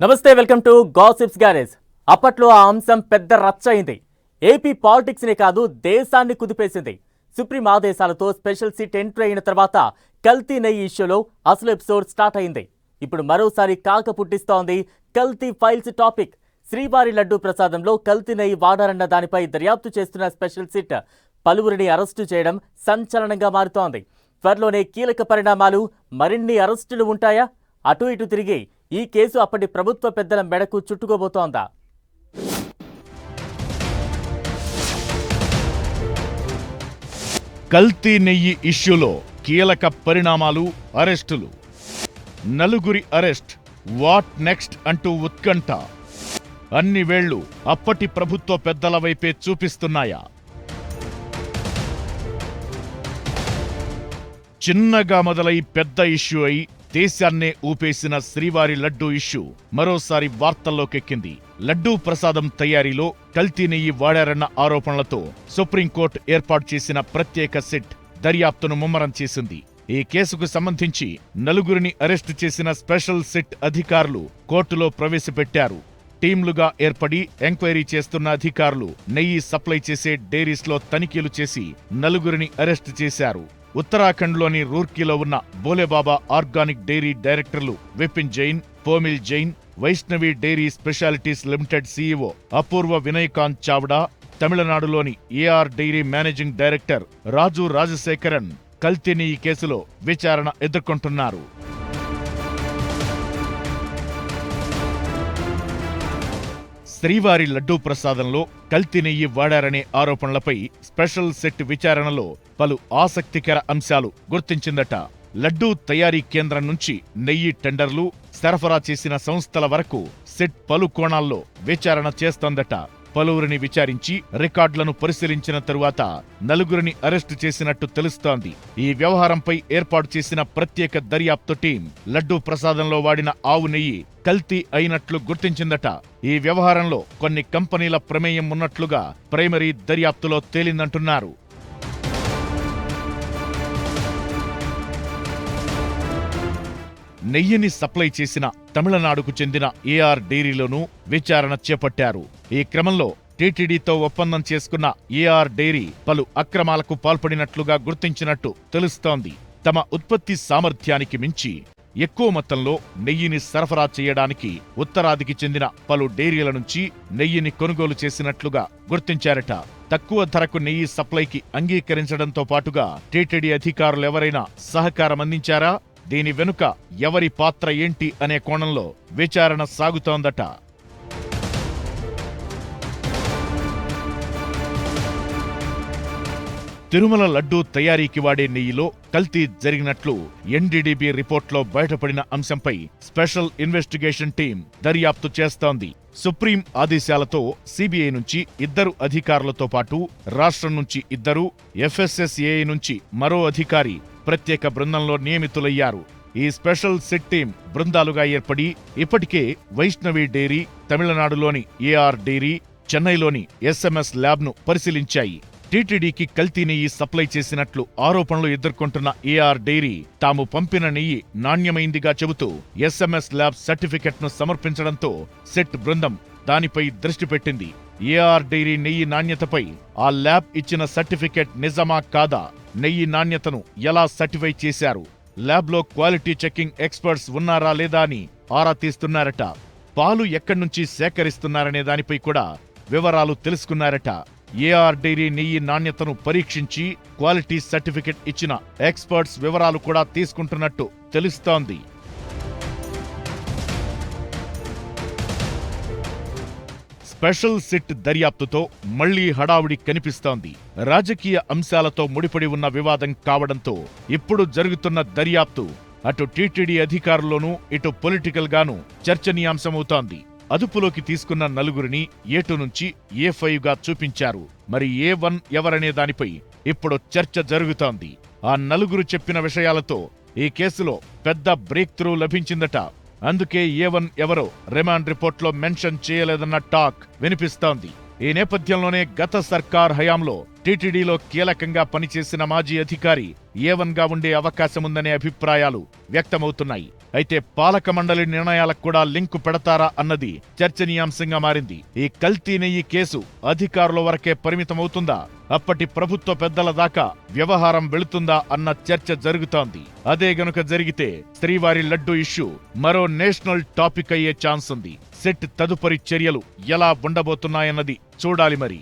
నమస్తే welcome to gossips garage. అప్పట్లో ఆ అంశం పెద్ద రచ్చ అయింది. ఏపీ పాలిటిక్స్ నే కాదు దేశాన్ని కుదిపేసింది. సుప్రీం ఆదేశాలతో స్పెషల్ సీట్ ఎంట్రీ అయిన తర్వాత కల్తీ నెయ్యి ఇష్యూలో అసలు ఎపిసోడ్ స్టార్ట్ అయింది. ఇప్పుడు మరోసారి కాక పుట్టిస్తోంది కల్తీ ఫైల్స్ టాపిక్. శ్రీవారి లడ్డూ ప్రసాదంలో కల్తీ నెయ్యి వాడారన్న దానిపై దర్యాప్తు చేస్తున్న స్పెషల్ సిట్ పలువురిని అరెస్టు చేయడం సంచలనంగా మారుతోంది. త్వరలోనే కీలక పరిణామాలు మరిన్ని అరెస్టులు ఉంటాయా? అటు ఇటు తిరిగి ఈ కేసు అప్పటి ప్రభుత్వ పెద్దల మెడకు చుట్టుకోబోతోందా? కల్తీ నెయ్యి ఇష్యూలో కీలక పరిణామాలు అరెస్టులు. నలుగురి అరెస్ట్ వాట్ నెక్స్ట్ అంటూ ఉత్కంఠ. అన్ని వేళ్ళు అప్పటి ప్రభుత్వ పెద్దల వైపే చూపిస్తున్నాయా? చిన్నగా మొదలై పెద్ద ఇష్యూ అయి దేశాన్నే ఊపేసిన శ్రీవారి లడ్డూ ఇష్యూ మరోసారి వార్తల్లోకెక్కింది. లడ్డూ ప్రసాదం తయారీలో కల్తీ నెయ్యి వాడారన్న ఆరోపణలతో సుప్రీంకోర్టు ఏర్పాటు చేసిన ప్రత్యేక సిట్ దర్యాప్తును ముమ్మరం చేసింది. ఈ కేసుకు సంబంధించి నలుగురిని అరెస్టు చేసిన స్పెషల్ సిట్ అధికారులు కోర్టులో ప్రవేశపెట్టారు. టీంలుగా ఏర్పడి ఎంక్వైరీ చేస్తున్న అధికారులు నెయ్యి సప్లై చేసే డైరీస్లో తనిఖీలు చేసి నలుగురిని అరెస్టు చేశారు. ఉత్తరాఖండ్లోని రూర్కీలో ఉన్న బోలేబాబా ఆర్గానిక్ డైరీ డైరెక్టర్లు Vipin Jain Pomil Jain Vaishnavi dairy specialities limited CEO Apoorva Vinayakant Chavda తమిళనాడులోని AR dairy managing director Raju Rajasekaran కల్తీని ఈ కేసులో విచారణ ఎదుర్కొంటున్నారు. శ్రీవారి లడ్డూ ప్రసాదంలో కల్తీ నెయ్యి వాడారనే ఆరోపణలపై స్పెషల్ సెట్ విచారణలో పలు ఆసక్తికర అంశాలు గుర్తించిందట. లడ్డూ తయారీ కేంద్రం నుంచి నెయ్యి టెండర్లు సరఫరా చేసిన సంస్థల వరకు సెట్ పలు కోణాల్లో విచారణ చేస్తోందట. పలువురిని విచారించి రికార్డులను పరిశీలించిన తరువాత నలుగురిని అరెస్టు చేసినట్టు తెలుస్తోంది. ఈ వ్యవహారంపై ఏర్పాటు చేసిన ప్రత్యేక దర్యాప్తు టీం లడ్డూ ప్రసాదంలో వాడిన ఆవు నెయ్యి కల్తీ అయినట్లు గుర్తించిందట. ఈ వ్యవహారంలో కొన్ని కంపెనీల ప్రమేయం ఉన్నట్లుగా ప్రైమరీ దర్యాప్తులో తేలిందంటున్నారు. నెయ్యిని సప్లై చేసిన తమిళనాడుకు చెందిన ఏఆర్ డైరీలోనూ విచారణ చేపట్టారు. ఈ క్రమంలో టీటీడీతో ఒప్పందం చేసుకున్న ఏఆర్ డైరీ పలు అక్రమాలకు పాల్పడినట్లుగా గుర్తించినట్టు తెలుస్తోంది. తమ ఉత్పత్తి సామర్థ్యానికి మించి ఎక్కువ మొత్తంలో నెయ్యిని సరఫరా చేయడానికి ఉత్తరాదికి చెందిన పలు డైరీల నుంచి నెయ్యిని కొనుగోలు చేసినట్లుగా గుర్తించారట. తక్కువ ధరకు నెయ్యి సప్లైకి అంగీకరించడంతో పాటుగా టీటీడీ అధికారులెవరైనా సహకారం అందించారా? దీని వెనుక ఎవరి పాత్ర ఏంటి అనే కోణంలో విచారణ సాగుతోందట. తిరుమల లడ్డూ తయారీకి వాడే నెయ్యిలో కల్తీ జరిగినట్లు ఎన్డీడీబీ రిపోర్ట్లో బయటపడిన అంశంపై స్పెషల్ ఇన్వెస్టిగేషన్ టీం దర్యాప్తు చేస్తోంది. సుప్రీం ఆదేశాలతో సిబిఐ నుంచి ఇద్దరు అధికారులతో పాటు రాష్ట్రం నుంచి ఇద్దరు ఎఫ్ఎస్ఎస్ఏఐ నుంచి మరో అధికారి ప్రత్యేక బృందంలో నియమితులయ్యారు. ఈ స్పెషల్ సిట్ టీం బృందాలుగా ఏర్పడి ఇప్పటికే వైష్ణవి డైరీ తమిళనాడులోని ఏఆర్ డైరీ చెన్నైలోని ఎస్ఎంఎస్ ల్యాబ్ను పరిశీలించాయి. టీటీడీకి కల్తీ నెయ్యి సప్లై చేసినట్లు ఆరోపణలు ఎదుర్కొంటున్న ఏఆర్ డైరీ తాము పంపిన నెయ్యి నాణ్యమైందిగా చెబుతూ ఎస్ఎంఎస్ ల్యాబ్ సర్టిఫికెట్ను సమర్పించడంతో సెట్ బృందం దానిపై దృష్టి పెట్టింది. ఏఆర్ డైరీ నెయ్యి నాణ్యతపై ఆ ల్యాబ్ ఇచ్చిన సర్టిఫికెట్ నిజమా కాదా? నెయ్యి నాణ్యతను ఎలా సర్టిఫై చేశారు? ల్యాబ్లో క్వాలిటీ చెకింగ్ ఎక్స్పర్ట్స్ ఉన్నారా లేదా అని ఆరా తీస్తున్నారట. పాలు ఎక్కడి నుంచి సేకరిస్తున్నారనే దానిపై కూడా వివరాలు తెలుసుకున్నారట. ఏఆర్ డైరీ నెయ్యి నాణ్యతను పరీక్షించి క్వాలిటీ సర్టిఫికెట్ ఇచ్చిన ఎక్స్పర్ట్స్ వివరాలు కూడా తీసుకుంటున్నట్టు తెలుస్తోంది. స్పెషల్ సిట్ దర్యాప్తుతో మళ్ళీ హడావుడి కనిపిస్తోంది. రాజకీయ అంశాలతో ముడిపడి ఉన్న వివాదం కావడంతో ఇప్పుడు జరుగుతున్న దర్యాప్తు అటు టీటీడీ అధికారుల్లోనూ ఇటు పొలిటికల్ గాను చర్చనీయాంశమవుతోంది. అదుపులోకి తీసుకున్న నలుగురిని ఏటు నుంచి ఏ ఫైవ్గా చూపించారు? మరి ఏ వన్ ఎవరనే దానిపై ఇప్పుడు చర్చ జరుగుతోంది. ఆ నలుగురు చెప్పిన విషయాలతో ఈ కేసులో పెద్ద బ్రేక్ త్రూ లభించిందట. అందుకే ఏ వన్ ఎవరో రిమాండ్ రిపోర్ట్లో మెన్షన్ చేయలేదన్న టాక్ వినిపిస్తోంది. ఈ నేపథ్యంలోనే గత సర్కార్ హయాంలో టీటీడీలో కీలకంగా పనిచేసిన మాజీ అధికారి ఏ వన్గా ఉండే అవకాశముందనే అభిప్రాయాలు వ్యక్తమవుతున్నాయి. అయితే పాలక మండలి నిర్ణయాలకు కూడా లింకు పెడతారా అన్నది చర్చనీయాంశంగా మారింది. ఈ కల్తీ నెయ్యి కేసు అధికారుల వరకే పరిమితమవుతుందా? అప్పటి ప్రభుత్వ పెద్దల దాకా వ్యవహారం వెళుతుందా అన్న చర్చ జరుగుతోంది. అదే గనుక జరిగితే శ్రీవారి లడ్డు ఇష్యూ మరో నేషనల్ టాపిక్ అయ్యే ఛాన్స్ ఉంది. సెట్ తదుపరి చర్యలు ఎలా ఉండబోతున్నాయన్నది చూడాలి మరి.